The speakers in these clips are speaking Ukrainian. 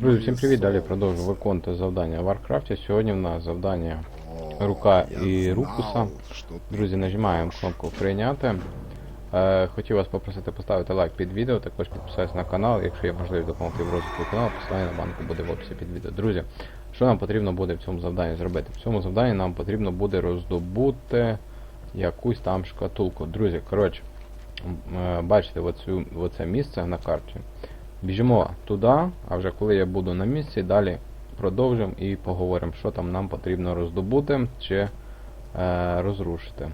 Друзі, всім привіт! Далі продовжую виконувати завдання в Варкрафті. Сьогодні в нас завдання рука і рукуса. Друзі, нажимаємо кнопку прийняти. Е, хотів вас попросити поставити лайк під відео, також підписатися на канал, якщо є можливість допомогти в розвитку каналу, посилання на банку буде в описі під відео. Друзі, що нам потрібно буде в цьому завданні зробити? В цьому завданні нам потрібно буде роздобути якусь там шкатулку. Друзі, коротше, е, бачите оцю, оце місце на карті. Біжимо туди, а вже коли я буду на місці, далі продовжимо і поговоримо, що там нам потрібно роздобути чи е, розрушити.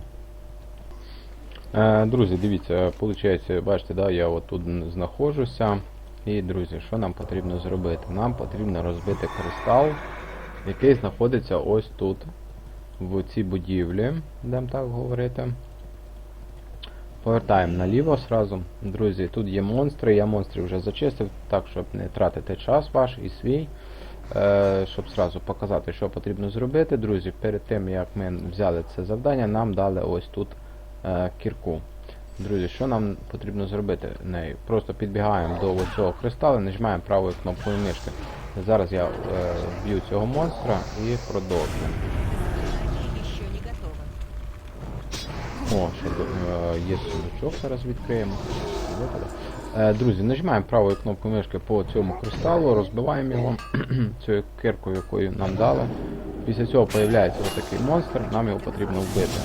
Е, друзі, дивіться, виходить, бачите, да, я отут знаходжуся. І, друзі, що нам потрібно зробити? Нам потрібно розбити кристал, який знаходиться ось тут, в цій будівлі, будемо так говорити. Повертаємо наліво сразу. Друзі, тут є монстри, я монстрів вже зачистив, так, щоб не тратити час ваш і свій. Е, щоб сразу показати, що потрібно зробити. Друзі, перед тим як ми взяли це завдання, нам дали ось тут е, кірку. Друзі, що нам потрібно зробити нею? Просто підбігаємо до ось цього кристалу, нажимаємо правою кнопкою мишки. Зараз я е, вб'ю цього монстра і продовжуємо. О, тут, е, є сундучок, зараз відкриємо. Е, Друзі, нажимаємо правою кнопкою мишки по цьому кристалу, розбиваємо його цією киркою, якою нам дали. Після цього з'являється ось такий монстр, нам його потрібно вбити.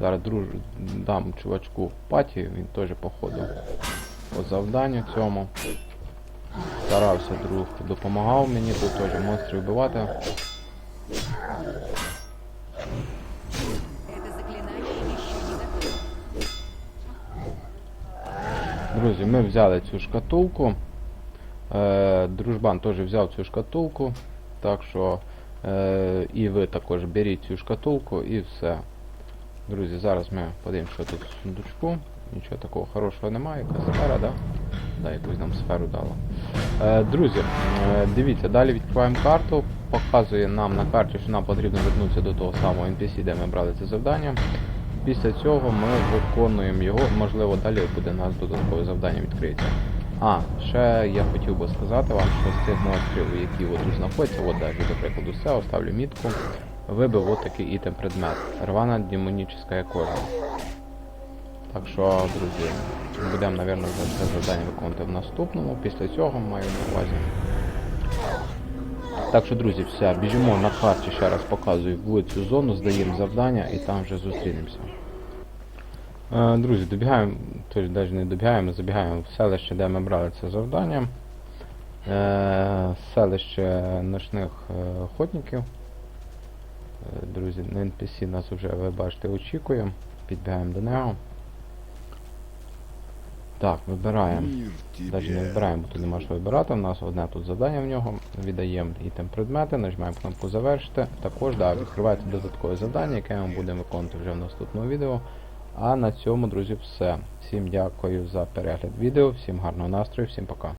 Зараз друж... дам чувачку паті, він теж походу по завданню цьому. Старався друг, допомагав мені, тут теж монстрів вбивати. Друзі, ми взяли цю шкатулку. Е, дружбан теж взяв цю шкатулку. Так що е, і ви також беріть цю шкатулку і все. Друзі, зараз ми подивимося, що тут в сундучку. Нічого такого хорошого немає. Якась сфера, да? Да, якусь нам сферу дала. Е, друзі, дивіться, далі відкриваємо карту. Показує нам на карті, що нам потрібно вернутися до того самого NPC, де ми брали це завдання. Після цього ми виконуємо його, можливо, далі буде у нас додаткове завдання відкриється. А, ще я хотів би сказати вам, що з цих монстрів, які тут знаходяться, от навіть, до прикладу, все, оставлю мітку, вибив от такий ітем предмет. Рвана демонічна кожа. Так що, друзі, будемо, мабуть, вже це завдання виконувати в наступному. Після цього маю на увазі. Так що, друзі, все, біжимо на карті, ще раз показую цю зону, здаємо завдання і там вже зустрінемося. Е, Друзі, добігаємо, тобто навіть не добігаємо, забігаємо в селище, де ми брали це завдання. Е, Селище ночних е, охотників. Друзі, на NPC нас вже, ви бачите, очікує. Підбігаємо до нього. Так, вибираємо. Навіть не вибираємо, бо тут нема що вибирати. У нас одне тут завдання в нього. Віддаємо ітем предмети, нажимаємо кнопку завершити. Також да, відкривається додаткове завдання, яке ми будемо виконувати вже в наступному відео. А на цьому, друзі, все. Всім дякую за перегляд відео, всім гарного настрою, всім пока.